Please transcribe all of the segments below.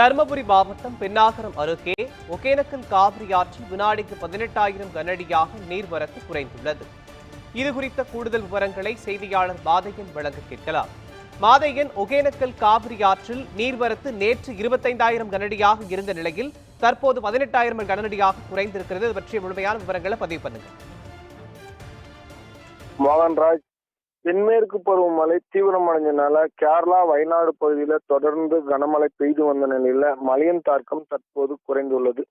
தருமபுரி மாவட்டம் பெண்ணாகரம் அருகே ஒகேனக்கல் காவிரி ஆற்றில் வினாடிக்கு பதினெட்டாயிரம் கனஅடியாக நீர்வரத்து குறைந்துள்ளது. இது குறித்த கூடுதல் விவரங்களை செய்தியாளர் மாதையன் வழங்க கேட்கலாம். மாதையன் ஒகேனக்கல் காவிரி ஆற்றில் நீர்வரத்து நேற்று இருபத்தைந்தாயிரம் கனஅடியாக இருந்த நிலையில் தற்போது பதினெட்டாயிரம் கனஅடியாக குறைந்திருக்கிறது. இது பற்றிய முழுமையான விவரங்களை பதிவு பண்ணுங்க. மோகன்ராஜ் தென்மேற்கு பருவமழை தீவிரமடைஞ்சனால கேரளா வயநாடு பகுதியில தொடர்ந்து கனமழை பெய்து வந்த நிலையில மழையின் தாக்கம் தற்போது குறைந்துள்ளது.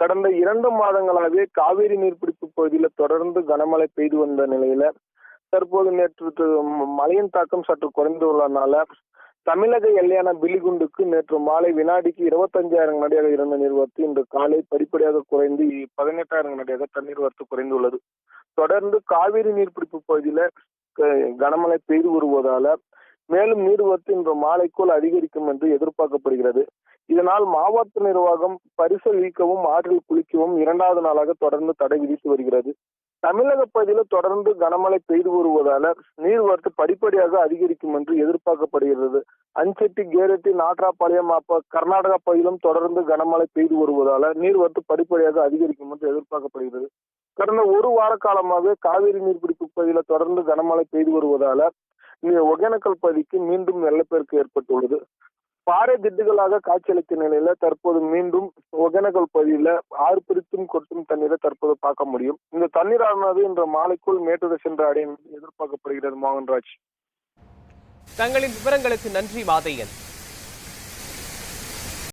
கடந்த இரண்டு மாதங்களாகவே காவேரி நீர்பிடிப்பு பகுதியில தொடர்ந்து கனமழை பெய்து வந்த நிலையில தற்போது நேற்று மழையின் தாக்கம் சற்று குறைந்துள்ளனால தமிழக எல்லையான பிலிகுண்டுக்கு நேற்று மாலை வினாடிக்கு இருபத்தஞ்சாயிரம் நடியாக இருந்த நீர்வரத்து இன்று காலை படிப்படியாக குறைந்து பதினெட்டாயிரம் நடியாக தண்ணீர் வரத்து குறைந்துள்ளது. தொடர்ந்து காவிரி நீர்பிடிப்பு பகுதியில கனமழை பெய்து வருவதால மேலும் நீர்வரத்து மாலைக்குள் அதிகரிக்கும் என்று எதிர்பார்க்கப்படுகிறது. இதனால் மாவட்ட நிர்வாகம் பரிசல் வீக்கவும் ஆற்றில் குளிக்கவும் இரண்டாவது நாளாக தொடர்ந்து தடை விதித்து வருகிறது. தமிழக பகுதியில் தொடர்ந்து கனமழை பெய்து வருவதால நீர்வரத்து படிப்படியாக அதிகரிக்கும் என்று எதிர்பார்க்கப்படுகிறது. அஞ்செட்டி கேரட்டி நாட்ராப்பாளையம் கர்நாடகா பகுதியிலும் தொடர்ந்து கனமழை பெய்து வருவதால நீர்வரத்து படிப்படியாக அதிகரிக்கும் என்று எதிர்பார்க்கப்படுகிறது. கடந்த ஒரு வார காலமாக காவிரி நீர்பிடிப்பு பகுதியில் தொடர்ந்து கனமழை பெய்து வருவதால ஒகேனக்கல் பகுதிக்கு மீண்டும் வெள்ளப்பெருக்கு ஏற்பட்டுள்ளது. பாறை திட்டுகளாக காட்சியளித்த நிலையில தற்போது மீண்டும் ஒகேனக்கல் பகுதியில ஆறு பிரித்தும் கொட்டும் தண்ணீரை தற்போது பார்க்க முடியும். இந்த தண்ணீரானது இன்று மாலைக்குள் மேட்டூரை சென்று அடையும் எதிர்பார்க்கப்படுகிறது மோகன்ராஜ். தங்களின் விவரங்களுக்கு நன்றி மாதையன்